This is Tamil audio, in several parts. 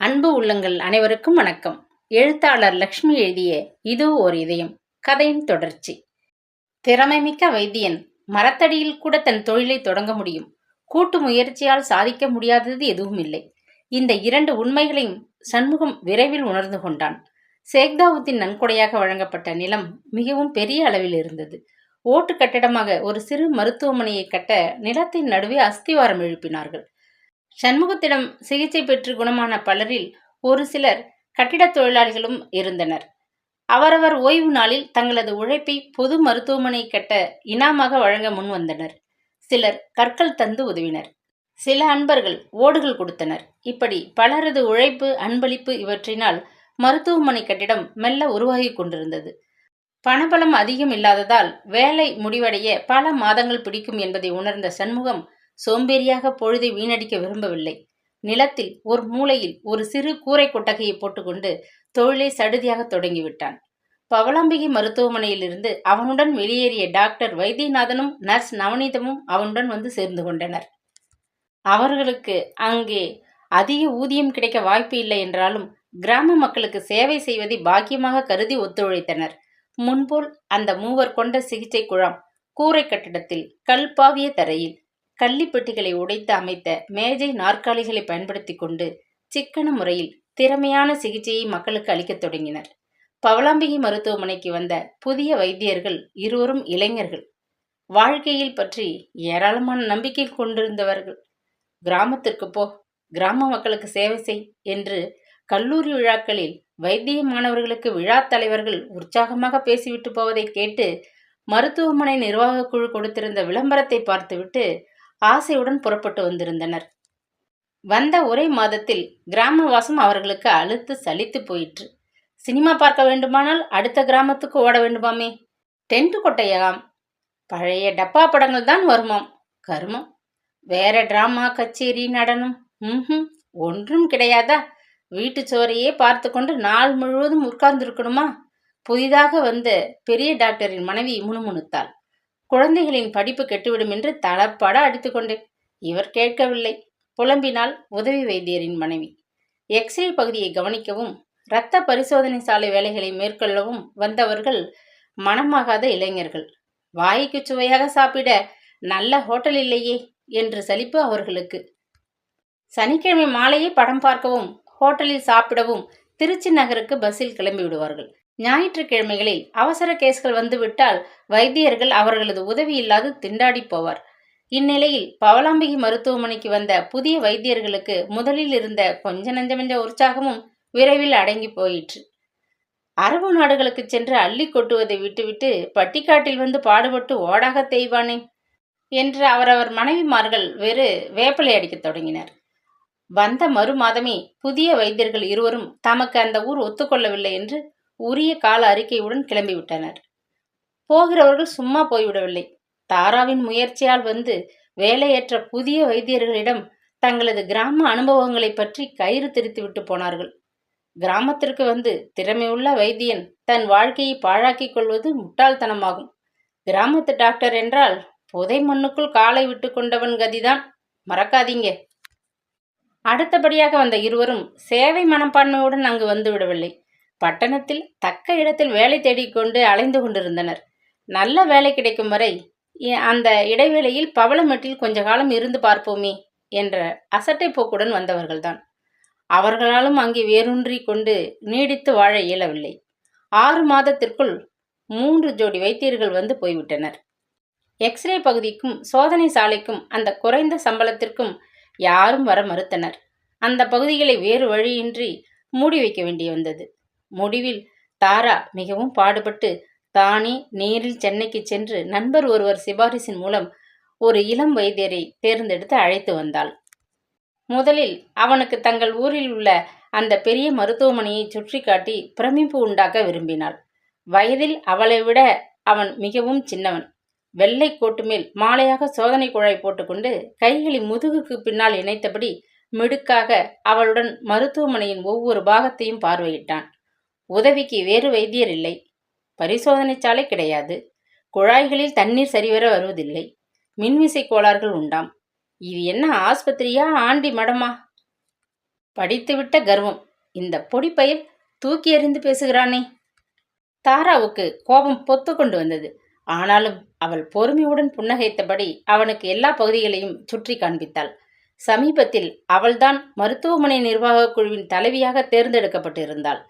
அன்பு உள்ளங்கள் அனைவருக்கும் வணக்கம். எழுத்தாளர் லக்ஷ்மி எழுதிய இது ஓர் இதயம் கதையின் தொடர்ச்சி. திறமைமிக்க வைத்தியன் மரத்தடியில் கூட தன் தொழிலை தொடங்க முடியும். கூட்டு முயற்சியால் சாதிக்க முடியாதது எதுவும் இல்லை. இந்த இரண்டு உண்மைகளையும் சண்முகம் விரைவில் உணர்ந்து கொண்டான். சேக்தாவுத்தின் நன்கொடையாக வழங்கப்பட்ட நிலம் மிகவும் பெரிய அளவில் இருந்தது. ஓட்டு கட்டிடமாக ஒரு சிறு மருத்துவமனையை கட்ட நிலத்தின் நடுவே அஸ்திவாரம் எழுப்பினார்கள். சண்முகத்திடம் சிகிச்சை பெற்று குணமான பலரில் ஒரு சிலர் கட்டிடத் தொழிலாளிகளும் இருந்தனர். அவரவர் ஓய்வு நாளில் தங்களது உழைப்பை பொது மருத்துவமனை கட்ட இனாமாக வழங்க முன்வந்தனர் சிலர் கற்கள் தந்து உதவினர். சில அன்பர்கள் ஓடுகள் கொடுத்தனர். இப்படி பலரது உழைப்பு அன்பளிப்பு இவற்றினால் மருத்துவமனை கட்டிடம் மெல்ல உருவாகி கொண்டிருந்தது. பணபலம் அதிகம் இல்லாததால் வேலை முடிவடைய பல மாதங்கள் பிடிக்கும் என்பதை உணர்ந்த சண்முகம் சோம்பேறியாக பொழுதை வீணடிக்க விரும்பவில்லை. நிலத்தில் ஒரு மூலையில் ஒரு சிறு கூரை கொட்டகையை போட்டுக்கொண்டு தொழிலை சடுதியாக தொடங்கிவிட்டான். பவளாம்பிகை மருத்துவமனையிலிருந்து அவனுடன் வெளியேறிய டாக்டர் வைத்தியநாதனும் நர்ஸ் நவநீதமும் அவனுடன் வந்து சேர்ந்து கொண்டனர். அவர்களுக்கு அங்கே அதிக ஊதியம் கிடைக்க வாய்ப்பு இல்லை என்றாலும் கிராம மக்களுக்கு சேவை செய்வதை பாக்கியமாக கருதி ஒத்துழைத்தனர். முன்போல் அந்த மூவர் கொண்ட சிகிச்சை குழாம் கூரை கட்டிடத்தில் கல்பாவிய தரையில் கள்ளிப்பெட்டிகளை உடைத்து அமைத்த மேஜை நாற்காலிகளை பயன்படுத்தி கொண்டு சிக்கன முறையில் திறமையான சிகிச்சையை மக்களுக்கு அளிக்கத் தொடங்கினர். பவளாம்பிகை மருத்துவமனைக்கு வந்த புதிய வைத்தியர்கள் இருவரும் இளைஞர்கள். வாழ்க்கையில் பற்றி ஏராளமான நம்பிக்கை கொண்டிருந்தவர்கள். கிராமத்திற்கு போ கிராம மக்களுக்கு சேவை செய் என்று கல்லூரி விழாக்களில் வைத்திய மாணவர்களுக்கு விழா தலைவர்கள் உற்சாகமாக பேசிவிட்டு போவதை கேட்டு மருத்துவமனை நிர்வாக குழு கொடுத்திருந்த விளம்பரத்தை பார்த்துவிட்டு ஆசையுடன் புறப்பட்டு வந்திருந்தனர். வந்த ஒரே மாதத்தில் கிராமவாசம் அவர்களுக்கு அழுத்து சலித்து போயிற்று. சினிமா பார்க்க வேண்டுமானால் அடுத்த கிராமத்துக்கு ஓட வேண்டுமாமே? டென்ட் கொட்டையாம். பழைய டப்பா படங்கள் தான் வருமாம். கருமம். வேற டிராமா கச்சேரி நடனம். ம் ஒன்றும் கிடையாதா? வீட்டு சோறையே பார்த்து கொண்டு நாள் முழுவதும் உட்கார்ந்திருக்கணுமா? புதிதாக வந்த பெரிய டாக்டரின் மனைவி முணுமுணுத்தாள். குழந்தைகளின் படிப்பு கெட்டுவிடும் என்று தளப்பட அடித்துக்கொண்டேன் இவர் கேட்கவில்லை. புலம்பினால் உதவி வைத்தியரின் மனைவி. எக்ஸ்ரே பகுதியை கவனிக்கவும் இரத்த பரிசோதனை சாலை வேலைகளை மேற்கொள்ளவும் வந்தவர்கள் மனமாகாத இளைஞர்கள். வாய்க்கு சுவையாக சாப்பிட நல்ல ஹோட்டல் இல்லையே என்று சலிப்பு அவர்களுக்கு. சனிக்கிழமை மாலையே படம் பார்க்கவும் ஹோட்டலில் சாப்பிடவும் திருச்சி நகருக்கு பஸ்ஸில் கிளம்பி விடுவார்கள் ஞாயிற்றுக்கிழமைகளில் அவசர கேஸ்கள் வந்துவிட்டால் வைத்தியர்கள் அவர்களது உதவி இல்லாது திண்டாடி போவார். இந்நிலையில் பவலாம்பிகை மருத்துவமனைக்கு வந்த புதிய வைத்தியர்களுக்கு முதலில் இருந்த கொஞ்ச நெஞ்சமெஞ்ச உற்சாகமும் விரைவில் அடங்கி போயிற்று. அரபு நாடுகளுக்கு சென்று அள்ளி கொட்டுவதை விட்டுவிட்டு பட்டிக்காட்டில் வந்து பாடுபட்டு ஓடாக தெய்வானே என்று அவரவர் மனைவிமார்கள் வெறு வேப்பலை அடிக்கத் தொடங்கினர். வந்த மறு மாதமே புதிய வைத்தியர்கள் இருவரும் தமக்கு அந்த ஊர் ஒத்துக்கொள்ளவில்லை என்று உரிய கால அறிக்கையுடன் கிளம்பிவிட்டனர். போகிறவர்கள் சும்மா போய்விடவில்லை. தாராவின் முயற்சியால் வந்து வேலையற்ற புதிய வைத்தியர்களிடம் தங்களது கிராம அனுபவங்களை பற்றி கயிறு திரித்துவிட்டு போனார்கள். கிராமத்திற்கு வந்து திறமையுள்ள வைத்தியன் தன் வாழ்க்கையை பாழாக்கிக் கொள்வது முட்டாள்தனமாகும். கிராமத்து டாக்டர் என்றால் புதை மண்ணுக்குள் காலை விட்டு கொண்டவன் கதிதான். மறக்காதீங்க. அடுத்தபடியாக வந்த இருவரும் சேவை மனப்பான்மையுடன் அங்கு வந்துவிடவில்லை பட்டணத்தில் தக்க இடத்தில் வேலை தேடிக்கொண்டு அலைந்து கொண்டிருந்தனர். நல்ல வேலை கிடைக்கும் வரை அந்த இடைவேளையில் பவளமெட்டில் கொஞ்ச காலம் இருந்து பார்ப்போமே என்ற அசட்டை போக்குடன் வந்தவர்கள்தான். அவர்களாலும் அங்கே வேரூன்றி கொண்டு நீடித்து வாழ இயலவில்லை. ஆறு மாதத்திற்குள் மூன்று ஜோடி வைத்தியர்கள் வந்து போய்விட்டனர். எக்ஸ்ரே பகுதிக்கும் சோதனை சாலைக்கும் அந்த குறைந்த சம்பளத்திற்கும் யாரும் வர மறுத்தனர். அந்த பகுதிகளை வேறு வழியின்றி மூடி வைக்க வேண்டி வந்தது முடிவில் தாரா மிகவும் பாடுபட்டு தானே நேரில் சென்னைக்கு சென்று நண்பர் ஒருவர் சிபாரிசின் மூலம் ஒரு இளம் வைத்தியரை தேர்ந்தெடுத்து அழைத்து வந்தாள். முதலில் அவனுக்கு தங்கள் ஊரில் உள்ள அந்த பெரிய மருத்துவமனையை சுற்றி காட்டி பிரமிப்பு உண்டாக்க விரும்பினாள். வயதில் அவளை விட அவன் மிகவும் சின்னவன். வெள்ளை கோட்டு மேல் மாலையாக சோதனை குழாய் போட்டுக்கொண்டு கைகளை முதுகுக்கு பின்னால் இணைத்தபடி மிடுக்காக அவளுடன் மருத்துவமனையின் ஒவ்வொரு பாகத்தையும் பார்வையிட்டான். உதவிக்கு வேறு வைத்தியர் இல்லை. பரிசோதனை சாலை கிடையாது. குழாய்களில் தண்ணீர் சரிவர வருவதில்லை. மின்விசை கோளாறுகள் உண்டாம். இது என்ன ஆஸ்பத்திரியா ஆண்டி மடமா? படித்துவிட்ட கர்வம். இந்த பொடிப்பயிர் தூக்கி எறிந்து பேசுகிறானே. தாராவுக்கு கோபம் பொத்து கொண்டு வந்தது. ஆனாலும் அவள் பொறுமையுடன் புன்னகைத்தபடி அவனுக்கு எல்லா பகுதிகளையும் சுற்றி காண்பித்தாள். சமீபத்தில் அவள்தான் மருத்துவமனை நிர்வாகக் குழுவின் தலைவியாக தேர்ந்தெடுக்கப்பட்டிருந்தாள்.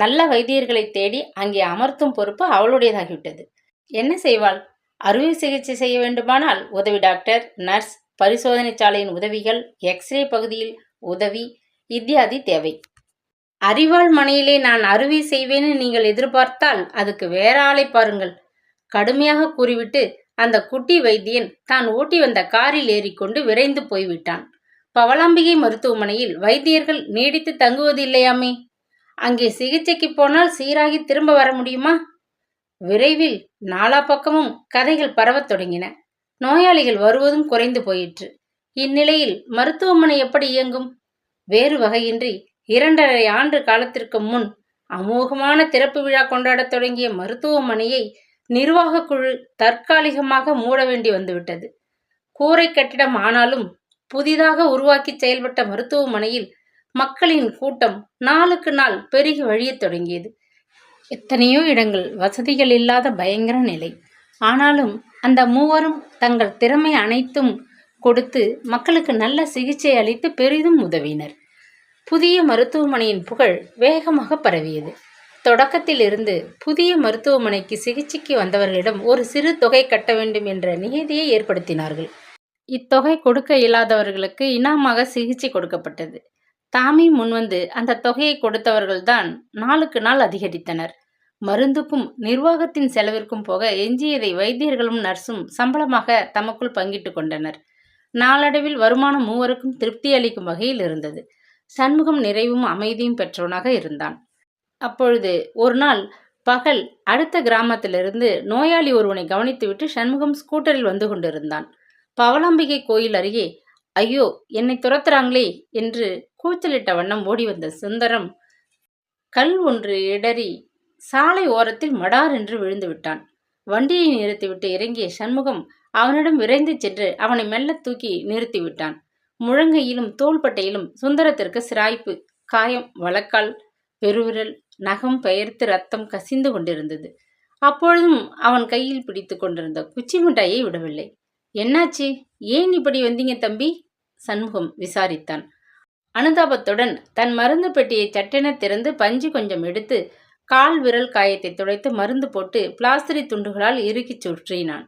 நல்ல வைத்தியர்களை தேடி அங்கே அமர்த்தும் பொறுப்பு அவளுடையதாகிவிட்டது என்ன செய்வாள்? அறுவை சிகிச்சை செய்ய வேண்டுமானால் உதவி டாக்டர் நர்ஸ் பரிசோதனை சாலையின் உதவிகள் எக்ஸ்ரே பகுதியில் உதவி இத்தியாதி தேவை. அறிவாள் மனையிலே நான் அறுவை செய்வேன்னு நீங்கள் எதிர்பார்த்தால் அதுக்கு வேற ஆளை பாருங்கள். கடுமையாக கூறிவிட்டு அந்த குட்டி வைத்தியன் தான் ஓட்டி வந்த காரில் ஏறிக்கொண்டு விரைந்து போய்விட்டான். பவளாம்பிகை மருத்துவமனையில் வைத்தியர்கள் நீடித்து தங்குவது இல்லையாமே? அங்கே சிகிச்சைக்கு போனால் சீராகி திரும்ப வர முடியுமா? விரைவில் நாலா பக்கமும் கதைகள் பரவத் தொடங்கின. நோயாளிகள் வருவதும் குறைந்து போயிற்று. இந்நிலையில் மருத்துவமனை எப்படி இயங்கும்? வேறு வகையின்றி இரண்டரை ஆண்டு காலத்திற்கு முன் அமோகமான திறப்பு விழா கொண்டாடத் தொடங்கிய மருத்துவமனையை நிர்வாக குழு தற்காலிகமாக மூட வேண்டி வந்துவிட்டது. கூரை கட்டிடம் ஆனாலும் புதிதாக உருவாக்கி செயல்பட்ட மருத்துவமனையில் மக்களின் கூட்டம் நாளுக்கு நாள் பெருகி வழியத் தொடங்கியது. எத்தனையோ இடங்கள் வசதிகள் இல்லாத பயங்கர நிலை. ஆனாலும் அந்த மூவரும் தங்கள் திறமை அனைத்தும் கொடுத்து மக்களுக்கு நல்ல சிகிச்சை அளித்து பெரிதும் உதவினர். புதிய மருத்துவமனையின் புகழ் வேகமாக பரவியது. தொடக்கத்தில் இருந்து புதிய மருத்துவமனைக்கு சிகிச்சைக்கு வந்தவர்களிடம் ஒரு சிறு தொகை கட்ட வேண்டும் என்ற நியதியை ஏற்படுத்தினார்கள். இத்தொகை கொடுக்க இயலாதவர்களுக்கு இனாமாக சிகிச்சை கொடுக்கப்பட்டது. தாமே முன்வந்து அந்த தொகையை கொடுத்தவர்கள்தான் நாளுக்கு நாள் அதிகரித்தனர். மருந்துக்கும் நிர்வாகத்தின் செலவிற்கும் போக எஞ்சியதை வைத்தியர்களும் நர்ஸும் சம்பளமாக தமக்குள் பங்கிட்டு கொண்டனர். நாளடைவில் வருமானம் மூவருக்கும் திருப்தி அளிக்கும் வகையில் இருந்தது. சண்முகம் நிறைவும் அமைதியும் பெற்றவனாக இருந்தான். அப்பொழுது ஒரு நாள் பகல் அடுத்த கிராமத்திலிருந்து நோயாளி ஒருவனை கவனித்துவிட்டு சண்முகம் ஸ்கூட்டரில் வந்து கொண்டிருந்தான். பவளாம்பிகை கோயில் அருகே ஐயோ என்னை துரத்துறாங்களே என்று கூச்சலிட்ட வண்ணம் ஓடி வந்த சுந்தரம் கல் ஒன்று இடறி சாலை ஓரத்தில் மடார் என்று விழுந்து விட்டான். வண்டியை நிறுத்திவிட்டு இறங்கிய சண்முகம் அவனிடம் விரைந்து சென்று அவனை மெல்ல தூக்கி நிறுத்திவிட்டான் முழங்கையிலும் தோள்பட்டையிலும் சுந்தரத்திற்கு சிராய்ப்பு காயம் வழக்கால் பெருவிரல் நகம் பெயர்த்து ரத்தம் கசிந்து கொண்டிருந்தது. அப்பொழுதும் அவன் கையில் பிடித்து கொண்டிருந்த குச்சி மிட்டாயை விடவில்லை. என்னாச்சு? ஏன் இப்படி வந்தீங்க தம்பி? சண்முகம் விசாரித்தான். அனுதாபத்துடன் தன் மருந்து பெட்டியை சட்டென திறந்து பஞ்சு கொஞ்சம் எடுத்து கால் விரல் காயத்தை துடைத்து மருந்து போட்டு பிளாஸ்டரி துண்டுகளால் இறுக்கிச் சுற்றினான்.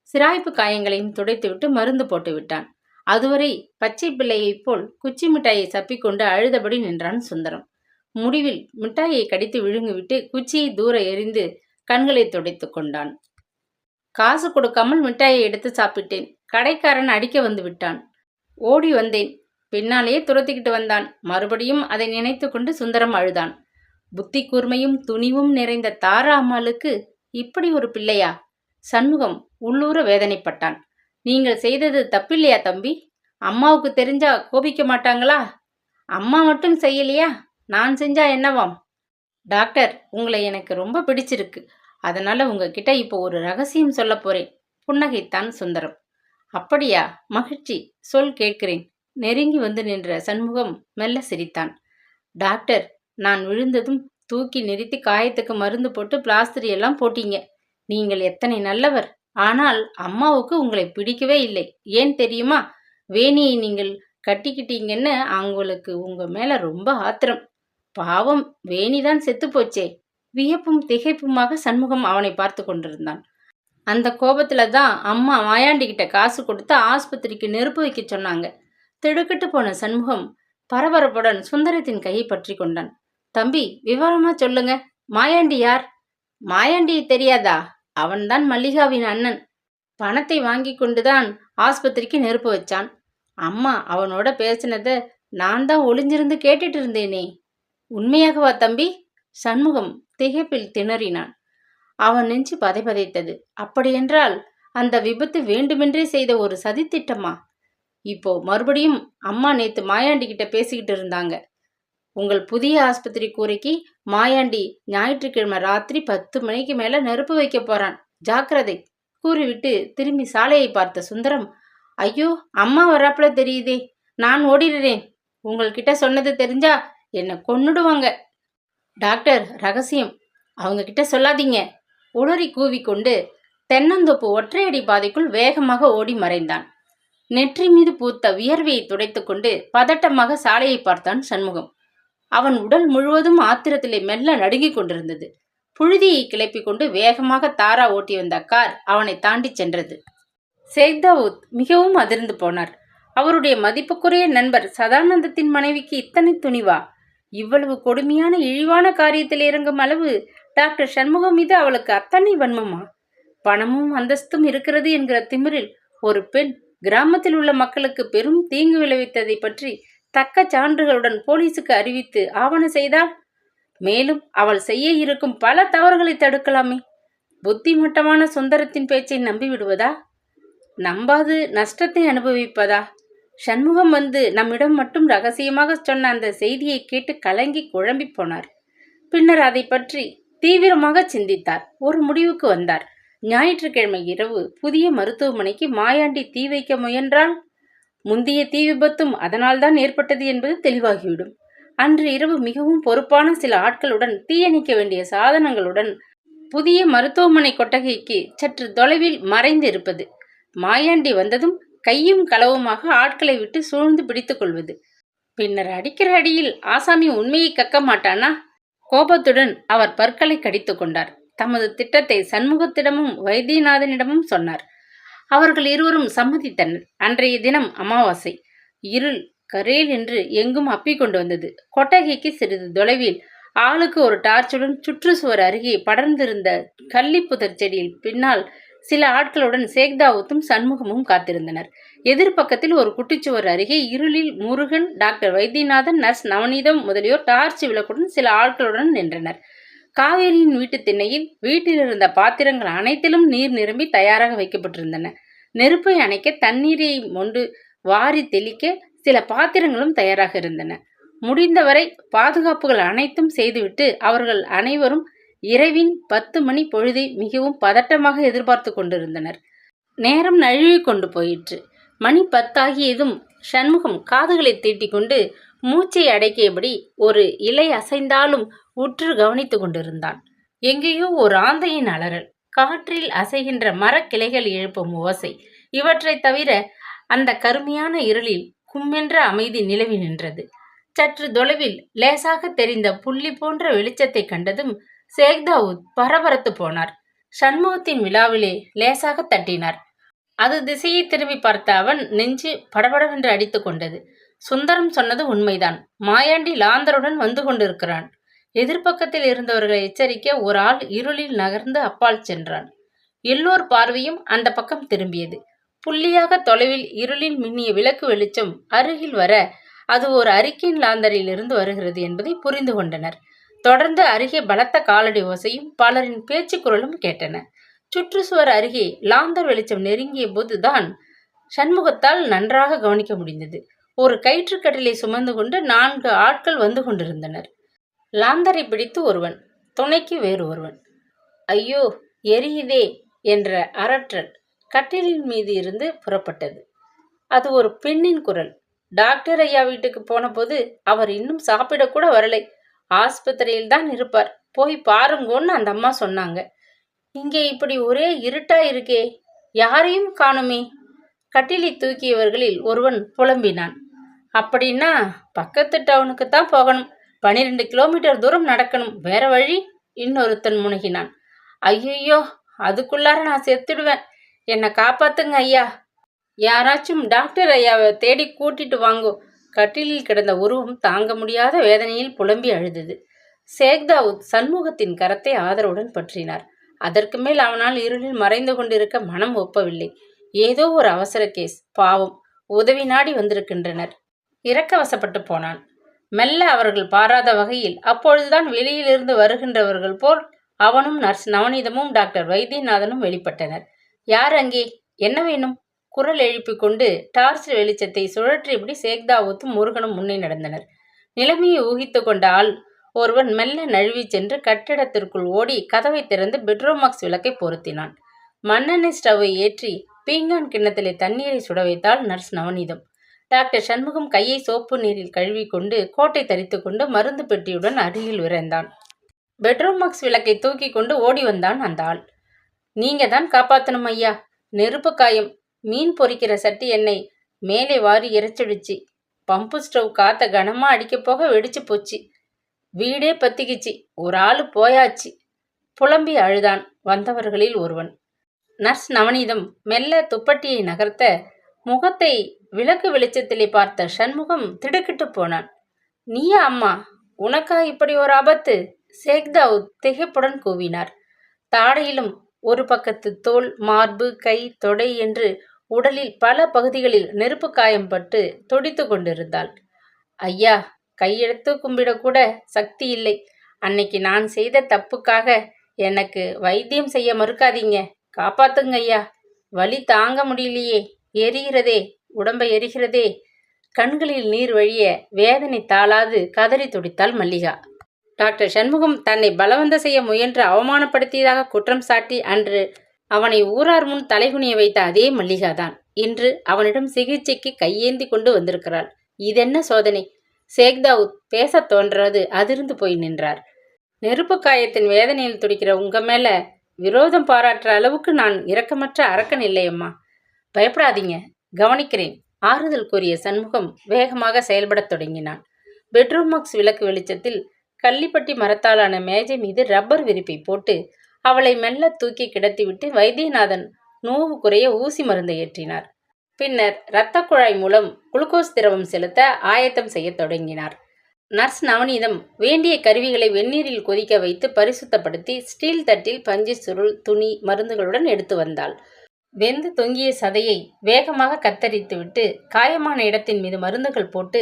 சிராய்ப்பு காயங்களையும் துடைத்துவிட்டு மருந்து போட்டு விட்டான். அதுவரை பச்சை பிள்ளையைப் போல் குச்சி மிட்டாயை சப்பிக்கொண்டு அழுதபடி நின்றான் சுந்தரம். முடிவில் மிட்டாயை கடித்து விழுங்கிவிட்டு குச்சியை தூர எறிந்து கண்களை துடைத்து கொண்டான். காசு கொடுக்காமல் மிட்டாயை எடுத்து சாப்பிட்டேன். கடைக்காரன் அடிக்க வந்து விட்டான். ஓடி வந்தேன். பின்னாலேயே துரத்திக்கிட்டு வந்தான். மறுபடியும் அதை நினைத்து கொண்டு சுந்தரம் அழுதான். புத்தி கூர்மையும் துணிவும் நிறைந்த தாரா அம்மாளுக்கு இப்படி ஒரு பிள்ளையா? சண்முகம் உள்ளூர வேதனைப்பட்டான். நீங்கள் செய்தது தப்பில்லையா தம்பி? அம்மாவுக்கு தெரிஞ்சா கோபிக்க மாட்டாங்களா? அம்மா மட்டும் செய்யலையா? நான் செஞ்சா என்னவாம்? டாக்டர் உங்களை எனக்கு ரொம்ப பிடிச்சிருக்கு. அதனால உங்ககிட்ட இப்போ ஒரு ரகசியம் சொல்ல போறேன். புன்னகைத்தான் சுந்தரம். அப்படியா? மகிழ்ச்சி. சொல் கேட்கிறேன். நெருங்கி வந்து நின்ற சண்முகம் மெல்ல சிரித்தான். டாக்டர் நான் விழுந்ததும் தூக்கி நிறுத்தி காயத்துக்கு மருந்து போட்டு பிளாஸ்டர் எல்லாம் போட்டீங்க. நீங்கள் எத்தனை நல்லவர். ஆனால் அம்மாவுக்கு உங்களை பிடிக்கவே இல்லை. ஏன் தெரியுமா? வேணியை நீங்கள் கட்டிக்கிட்டீங்கன்னு அவங்களுக்கு உங்க மேல ரொம்ப ஆத்திரம். பாவம் வேணிதான் செத்து போச்சே. வியப்பும் திகைப்புமாக சண்முகம் அவனை பார்த்து கொண்டிருந்தான். அந்த கோபத்துல தான் அம்மா மாயாண்டிக்கிட்ட காசு கொடுத்து ஆஸ்பத்திரிக்கு நெருப்பு வைக்க சொன்னாங்க. திடுக்கிட்டு போன சண்முகம் பரபரப்புடன் சுந்தரத்தின் கையை பற்றி கொண்டான். தம்பி விவரமா சொல்லுங்க. மாயாண்டி யார்? மாயாண்டி தெரியாதா? அவன்தான் மல்லிகாவின் அண்ணன். பணத்தை வாங்கி கொண்டுதான் ஆஸ்பத்திரிக்கு நெருப்பு வச்சான். அம்மா அவனோட பேசினத நான் தான் ஒளிஞ்சிருந்து கேட்டுட்டு இருந்தேனே. உண்மையாகவா தம்பி. சண்முகம் திகைப்பில் திணறினான். அவன் நெஞ்சு பதைபதைத்தது. அப்படியென்றால் அந்த விபத்து வேண்டுமென்றே செய்த ஒரு சதித்திட்டமா? இப்போ மறுபடியும் அம்மா நேத்து மாயாண்டி கிட்ட பேசிக்கிட்டு இருந்தாங்க. உங்கள் புதிய ஆஸ்பத்திரி கூரைக்கு மாயாண்டி ஞாயிற்றுக்கிழமை ராத்திரி பத்து மணிக்கு மேல நெருப்பு வைக்க போறான். ஜாக்கிரதை. கூறிவிட்டு திரும்பி சாலையை பார்த்த சுந்தரம் ஐயோ அம்மா வராப்புல தெரியுதே. நான் ஓடிடுறேன். உங்கள்கிட்ட சொன்னது தெரிஞ்சா என்னை கொன்னுடுவாங்க. டாக்டர் ரகசியம். அவங்க கிட்ட சொல்லாதீங்க. உளறி கூவிக்கொண்டு தென்னந்தோப்பு ஒற்றையடி பாதைக்குள் வேகமாக ஓடி மறைந்தான். நெற்றி மீது பூத்த வியர்வையை துடைத்துக்கொண்டு பதட்டமாக சாலையை பார்த்தான் சண்முகம். அவன் உடல் முழுவதும் ஆத்திரத்திலே மெல்ல நடுங்கிக் கொண்டிருந்தது. புழுதியை கிளப்பிக் கொண்டு வேகமாக தாரா ஓட்டி வந்த கார் அவனை தாண்டி சென்றது. சேக்தாவூத் மிகவும் அதிர்ந்து போனார். அவருடைய மதிப்புக்குரிய நண்பர் சதானந்தத்தின் மனைவிக்கு இத்தனை துணிவா? இவ்வளவு கொடுமையான இழிவான காரியத்தில் இறங்கும் அளவு டாக்டர் சண்முகம் மீது அவளுக்கு அத்தனை வன்மமா? பணமும் அந்தஸ்தும் இருக்கிறது என்கிற திமிரில் ஒரு பெண் கிராமத்தில் உள்ள மக்களுக்கு பெரும் தீங்கு விளைவித்ததை பற்றி தக்க சான்றுகளுடன் போலீசுக்கு அறிவித்து ஆவணம் செய்தால் மேலும் அவள் செய்ய இருக்கும் பல தவறுகளை தடுக்கலாமே. புத்திமட்டமான சுந்தரத்தின் பேச்சை நம்பிவிடுவதா? நம்பாது நஷ்டத்தை அனுபவிப்பதா? சண்முகம் வந்து நம்மிடம் மட்டும் ரகசியமாக சொன்ன அந்த செய்தியை கேட்டு கலங்கி குழம்பி போனார். பின்னர் அதை பற்றி தீவிரமாக சிந்தித்தார். ஒரு முடிவுக்கு வந்தார். ஞாயிற்றுக்கிழமை இரவு புதிய மருத்துவமனைக்கு மாயாண்டி தீ வைக்க முயன்றால் முந்தைய தீ விபத்தும் அதனால்தான் ஏற்பட்டது என்பது தெளிவாகிவிடும். அன்று இரவு மிகவும் பொறுப்பான சில ஆட்களுடன் தீயணைக்க வேண்டிய சாதனங்களுடன் புதிய மருத்துவமனை கொட்டகைக்கு சற்று தொலைவில் மறைந்து இருப்பது மாயாண்டி வந்ததும் கையும் களவுமாக ஆட்களை விட்டு சூழ்ந்து பிடித்துக் கொள்வது. பின்னர் அடிக்கிற அடியில் ஆசாமி உண்மையை கக்க மாட்டானா? கோபத்துடன் அவர் பற்களை கடித்து கொண்டார். தமது திட்டத்தை சண்முகத்திடமும் வைத்தியநாதனிடமும் சொன்னார். அவர்கள் இருவரும் சம்மதித்தனர். அன்றைய தினம் அமாவாசை. இருள் கரேல் என்று எங்கும் அப்பிக்கொண்டு வந்தது. கொட்டகைக்கு சிறிது தொலைவில் ஆளுக்கு ஒரு டார்ச்சுடன் சுற்றுச்சுவர் அருகே படர்ந்திருந்த கள்ளிப்புதர் செடியில் பின்னால் சில ஆட்களுடன் சேக்தாவுத்தும் சண்முகமும் காத்திருந்தனர். எதிர்ப்பக்கத்தில் ஒரு குட்டிச்சுவர் அருகே இருளில் முருகன் டாக்டர் வைத்தியநாதன் நர்ஸ் நவநீதம் முதலியோர் டார்ச் விளக்குடன் சில ஆட்களுடன் நின்றனர். காவேரியின் வீட்டு திண்ணையில் வீட்டில் இருந்த பாத்திரங்கள் அனைத்திலும் நீர் நிரம்பி தயாராக வைக்கப்பட்டிருந்தன. நெருப்பை அணைக்க தண்ணீரை மொண்டு வாரி தெளிக்க சில பாத்திரங்களும் தயாராக இருந்தன. முடிந்தவரை பாதுகாப்புகள் அனைத்தும் செய்துவிட்டு அவர்கள் அனைவரும் இரவின் பத்து மணி பொழுதை மிகவும் பதட்டமாக எதிர்பார்த்து கொண்டிருந்தனர். நேரம் நழுவி கொண்டு போயிற்று. மணி பத்தாகியதும் சண்முகம் காதுகளை தீட்டிக்கொண்டு மூச்சை அடக்கியபடி ஒரு இலை அசைந்தாலும் உற்று கவனித்து கொண்டிருந்தான். எங்கேயோ ஒரு ஆந்தையின் அலறல் காற்றில் அசைகின்ற மரக்கிளைகள் எழுப்பும் ஓசை இவற்றை தவிர அந்த கருமையான இருளில் கும்மென்ற அமைதி நிலவி நின்றது. சற்று தொலைவில் லேசாக தெரிந்த புள்ளி போன்ற வெளிச்சத்தை கண்டதும் சேக்தாவூத் பரபரத்து போனார். சண்முகத்தின் விழாவிலே லேசாக தட்டினார். அது திசையை திரும்பி பார்த்த அவன் நெஞ்சு படபடவென்று அடித்து கொண்டது. சுந்தரம் சொன்னது உண்மைதான். மாயாண்டி லாந்தருடன் வந்து கொண்டிருக்கிறான். எதிர்ப்பக்கத்தில் இருந்தவர்களை எச்சரிக்க ஒரு ஆள் இருளில் நகர்ந்து அப்பால் சென்றான். எல்லோர் பார்வையும் அந்த பக்கம் திரும்பியது. புள்ளியாக தொலைவில் இருளில் மின்னிய விளக்கு வெளிச்சம் அருகில் வர அது ஒரு அரிக்கின் லாந்தரிலிருந்து வருகிறது என்பதை புரிந்து கொண்டனர். தொடர்ந்து அருகே பலத்த காலடி ஓசையும் பலரின் பேச்சு குரலும் கேட்டன. சுற்றுச்சுவர் அருகே லாந்தர் வெளிச்சம் நெருங்கிய போதுதான் சண்முகத்தால் நன்றாக கவனிக்க முடிந்தது. ஒரு கயிற்றுக்கடலை சுமந்து கொண்டு நான்கு ஆட்கள் வந்து கொண்டிருந்தனர். லாந்தரை பிடித்து ஒருவன் துணைக்கு வேறு ஒருவன். ஐயோ எரியுதே! என்ற அரற்றல் கட்டிலின் மீது இருந்து புறப்பட்டது. அது ஒரு பெண்ணின் குரல். டாக்டர் ஐயா வீட்டுக்கு போனபோது அவர் இன்னும் சாப்பிடக்கூட வரலை. ஆஸ்பத்திரியில் தான் இருப்பார். போய் பாருங்கோன்னு அந்த அம்மா சொன்னாங்க. இங்கே இப்படி ஒரே இருட்டா இருக்கே. யாரையும் காணுமே. கட்டிலை தூக்கியவர்களில் ஒருவன் புலம்பினான். அப்படின்னா பக்கத்து டவுனுக்கு தான் போகணும். பன்னிரெண்டு கிலோமீட்டர் தூரம் நடக்கணும். வேற வழி இன்னொருத்தன் முனகினான். ஐயையோ அதுக்குள்ளார நான் செத்துடுவேன். என்னை காப்பாத்துங்க ஐயா. யாராச்சும் டாக்டர் ஐயாவை தேடி கூட்டிட்டு வாங்கோ. கட்டிலில் கிடந்த உருவம் தாங்க முடியாத வேதனையில் புலம்பி அழுதது. சேக்தாவுத் சண்முகத்தின் கரத்தை ஆதரவுடன் பற்றினார். அதற்கு மேல் அவனால் இருளில் மறைந்து கொண்டிருக்க மனம் ஒப்பவில்லை. ஏதோ ஒரு அவசர கேஸ் பாவம். உதவி நாடி வந்திருக்கின்றனர். இறக்க வசப்பட்டு போனான். மெல்ல அவர்கள் பாராத வகையில் அப்பொழுதுதான் வெளியிலிருந்து வருகின்றவர்கள் போல் அவனும் நர்ஸ் நவநீதமும் டாக்டர் வைத்தியநாதனும் வெளிப்பட்டனர். யார் அங்கே? என்ன வேணும்? குரல் எழுப்பிக் கொண்டு டார்ச் வெளிச்சத்தை சுழற்றியபடி சேக்தாவுத்தும் முருகனும் முன்னே நடந்தனர். நிலைமையை ஊகித்து கொண்ட ஆள் ஒருவன் மெல்ல நழுவி சென்று கட்டிடத்திற்குள் ஓடி கதவை திறந்து பெட்ரோமாக்ஸ் விளக்கை பொருத்தினான். மண்ணெண்ணெய் ஸ்டவ்வை ஏற்றி பீங்கான் கிண்ணத்திலே தண்ணீரை சுட வைத்தாள் நர்ஸ் நவநீதம். டாக்டர் சண்முகம் கையை சோப்பு நீரில் கழுவிக்கொண்டு கோட்டை தரித்துக்கொண்டு மருந்து பெட்டியுடன் அருகில் விரைந்தான். பெட்ரூம் விளக்கை தூக்கி கொண்டு ஓடி வந்தான் அந்த ஆள். நீங்க தான் காப்பாத்தணும் ஐயா. நெருப்பு காயம். மீன் பொறிக்கிற சட்டி எண்ணெய் மேலே வாரி இறைச்சிடுச்சு பம்பு ஸ்டவ் காத்த கனமா அடிக்க போக வெடிச்சு போச்சு. வீடே பத்திக்குச்சு. ஒரு ஆள் போயாச்சு. புலம்பி அழுதான் வந்தவர்களில் ஒருவன். நர்ஸ் நவநீதம் மெல்ல துப்பட்டியை நகர்த்த முகத்தை விளக்கு வெளிச்சத்திலே பார்த்த சண்முகம் திடுக்கிட்டு போனான். நீயா அம்மா உனக்கா இப்படி ஒரு ஆபத்து? சேக்தாவ் திகைப்புடன் கூவினார். தாடையிலும் ஒரு பக்கத்து தோல் மார்பு கை தொடை என்று உடலில் பல பகுதிகளில் நெருப்பு காயம் பட்டு துடித்து கொண்டிருந்தாள். ஐயா கையெடுத்து கும்பிடக்கூட சக்தி இல்லை. அன்னைக்கு நான் செய்த தப்புக்காக எனக்கு வைத்தியம் செய்ய மறுக்காதீங்க. காப்பாத்துங்க ஐயா. வலி தாங்க முடியலையே. எரிகிறதே உடம்பை எரிகிறதே. கண்களில் நீர் வழிய வேதனை தாளாது கதறி துடித்தாள் மல்லிகா. டாக்டர் சண்முகம் தன்னை பலவந்த செய்ய முயன்று அவமானப்படுத்தியதாக குற்றம் சாட்டி அன்று அவனை ஊரார் முன் தலைகுனிய வைத்த அதே மல்லிகாதான். இன்று அவனிடம் சிகிச்சைக்கு கையேந்தி கொண்டு வந்திருக்கிறாள். இதென்ன சோதனை? சேக்தாவுத் பேசத் தோன்றது அதிர்ந்து போய் நின்றார். நெருப்பு காயத்தின் வேதனையில் துடிக்கிற உங்க மேல விரோதம் பாராட்டுற அளவுக்கு நான் இரக்கமற்ற அரக்கன் இல்லையம்மா. பயப்படாதீங்க. கவனிக்கிறேன். ஆறுதல் கூறிய சண்முகம் வேகமாக செயல்படத் தொடங்கினான். பெட்ரூம் மாக்ஸ் விளக்கு வெளிச்சத்தில் கள்ளிப்பட்டி மரத்தாலான மேஜை மீது ரப்பர் விரிப்பை போட்டு அவளை மெல்ல தூக்கி கிடத்திவிட்டு வைத்தியநாதன் நோவு குறைய ஊசி மருந்தை ஏற்றினார். பின்னர் இரத்த குழாய் மூலம் குளுக்கோஸ் திரவம் செலுத்த ஆயத்தம் செய்யத் தொடங்கினார். நர்ஸ் நவநீதம் வேண்டிய கருவிகளை வெந்நீரில் கொதிக்க வைத்து பரிசுத்தப்படுத்தி ஸ்டீல் தட்டில் பஞ்சு சுருள் துணி மருந்துகளுடன் எடுத்து வந்தாள். வெந்து தொங்கிய சதையை வேகமாக கத்தரித்துவிட்டு காயமான இடத்தின் மீது மருந்துகள் போட்டு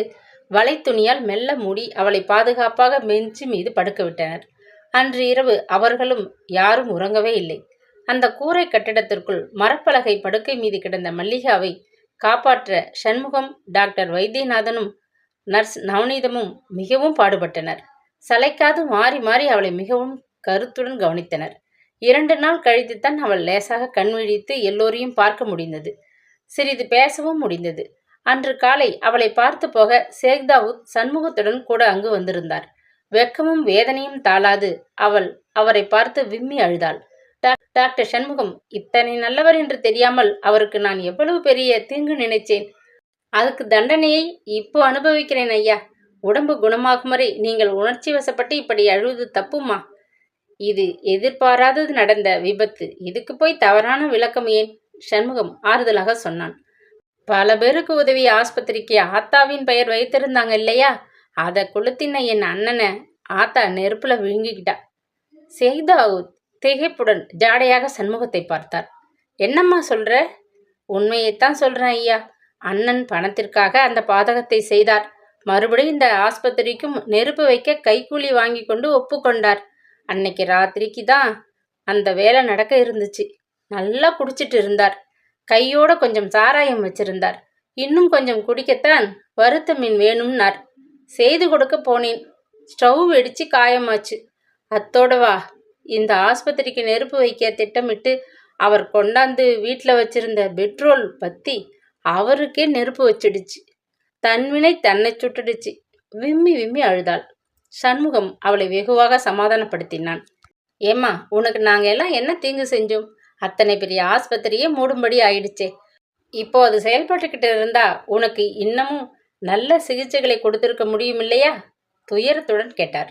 வலைத்துணியால் மெல்ல மூடி அவளை பாதுகாப்பாக பெஞ்சு மீது படுக்க விட்டனர். அன்று இரவு அவர்களும் யாரும் உறங்கவே இல்லை. அந்த கூரை கட்டிடத்திற்குள் மரப்பலகை படுக்கை மீது கிடந்த மல்லிகாவை காப்பாற்ற சண்முகம் டாக்டர் வைத்தியநாதனும் நர்ஸ் நவநீதமும் மிகவும் பாடுபட்டனர். சளைக்காது மாறி மாறி அவளை மிகவும் கருத்துடன் கவனித்தனர். இரண்டு நாள் கழித்துத்தான் அவள் லேசாக கண் விழித்து எல்லோரையும் பார்க்க முடிந்தது. சிறிது பேசவும் முடிந்தது. அன்று காலை அவளை பார்த்து போக சேக்தாவுத் சண்முகத்துடன் கூட அங்கு வந்திருந்தார். வெக்கமும் வேதனையும் தாளாது அவள் அவரை பார்த்து விம்மி அழுதாள். டாக்டர் சண்முகம் இத்தனை நல்லவர் என்று தெரியாமல் அவருக்கு நான் எவ்வளவு பெரிய தீங்கு நினைச்சேன். அதுக்கு தண்டனையை இப்போ அனுபவிக்கிறேன் ஐயா. உடம்பு குணமாகும் வரை நீங்கள் உணர்ச்சி வசப்பட்டு இப்படி அழுவது தப்புமா? இது எதிர்பாராதது நடந்த விபத்து. இதுக்கு போய் தவறான விளக்கம் ஏன்? சண்முகம் ஆறுதலாக சொன்னான். பல பேருக்கு உதவி ஆஸ்பத்திரிக்கு ஆத்தாவின் பெயர் வைத்திருந்தாங்க இல்லையா? அதை கொளுத்தின என் அண்ணனை ஆத்தா நெருப்புல விழுங்கிக்கிட்டா. செய்தாவு திகைப்புடன் ஜாடையாக சண்முகத்தை பார்த்தார். என்னம்மா சொல்ற? உண்மையைத்தான் சொல்றேன் ஐயா. அண்ணன் பணத்திற்காக அந்த பாதகத்தை செய்தார். மறுபடியும் இந்த ஆஸ்பத்திரிக்கும் நெருப்பு வைக்க கைக்கூலி வாங்கி கொண்டு ஒப்புக்கொண்டார். அன்னைக்கு ராத்திரிக்கு தான் அந்த வேலை நடக்க இருந்துச்சு. நல்லா குடிச்சிட்டு இருந்தார். கையோட கொஞ்சம் சாராயம் வச்சிருந்தார். இன்னும் கொஞ்சம் குடிக்கத்தான் வறுத்த மீன் வேணும்னார். செய்து கொடுக்க போனேன். ஸ்டவ் வெடிச்சு காயமாச்சு. அத்தோடவா இந்த ஆஸ்பத்திரிக்கு நெருப்பு வைக்க திட்டமிட்டு அவர் கொண்டாந்து வீட்டில் வச்சிருந்த பெட்ரோல் பற்றி அவருக்கே நெருப்பு வச்சிடுச்சு. தன்வினை தன்னை சுட்டுடுச்சு. விம்மி விம்மி அழுதாள். சண்முகம் அவளை வெகுவாக சமாதானப்படுத்தினான். ஏம்மா உனக்கு நாங்கள் எல்லாம் என்ன தீங்கு செஞ்சோம்? அத்தனை பெரிய ஆஸ்பத்திரியே மூடும்படி ஆயிடுச்சே. இப்போ அது செயல்பட்டுக்கிட்டு இருந்தா உனக்கு இன்னமும் நல்ல சிகிச்சைகளை கொடுத்திருக்க முடியும் இல்லையா துயரத்துடன் கேட்டார்.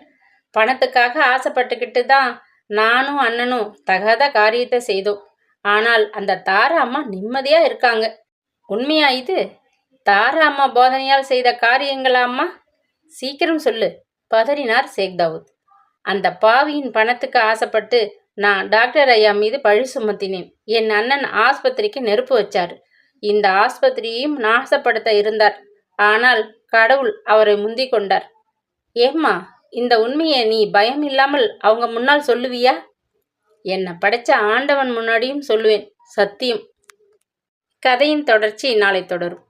பணத்துக்காக ஆசைப்பட்டுக்கிட்டு தான் நானும் அண்ணனும் தகாத காரியத்தை செய்தோம். ஆனால் அந்த தாரா அம்மா நிம்மதியா இருக்காங்க. உண்மையா இது? தாரா அம்மா போதனையால் செய்த காரியங்களா அம்மா சீக்கிரம் சொல்லு. பதறினார் ஷேக் தாவூத். அந்த பாவியின் பணத்துக்கு ஆசைப்பட்டு நான் டாக்டர் ஐயா மீது பழி சுமத்தினேன். என் அண்ணன் ஆஸ்பத்திரிக்கு நெருப்பு வச்சார். இந்த ஆஸ்பத்திரியையும் நாசப்படுத்த இருந்தார். ஆனால் கடவுள் அவரை முந்தி கொண்டார். ஏம்மா இந்த உண்மையை நீ பயம் இல்லாமல் அவங்க முன்னால் சொல்லுவியா? என்னை படைச்ச ஆண்டவன் முன்னாடியும் சொல்லுவேன் சத்தியம். கதையின் தொடர்ச்சி நாளை தொடரும்.